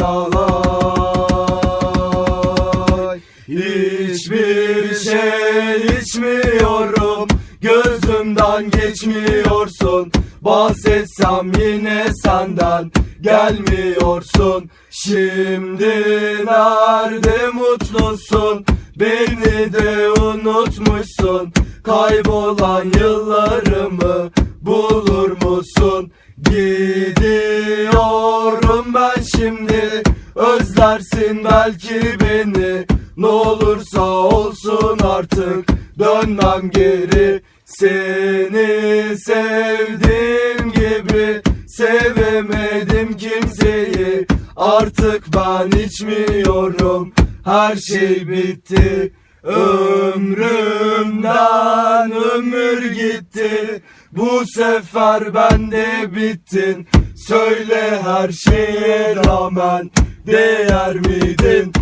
lalay Hiçbir şey içmiyorum. Gözümden geçmiyorsun. Bahsetsem yine senden Gelmiyorsun. Şimdi nerede mutlusun? Beni de unutmuşsun. Kaybolan yıllarımı bulur musun? Gidiyorum ben şimdi Özlersin belki beni Ne olursa olsun artık. Dönmem geri Seni sevdiğim gibi Sevemedim kimseyi. Artık ben içmiyorum Her şey bitti. Ömrümden ömür gitti Bu sefer ben de bittin. Söyle her şeye rağmen Değer miydin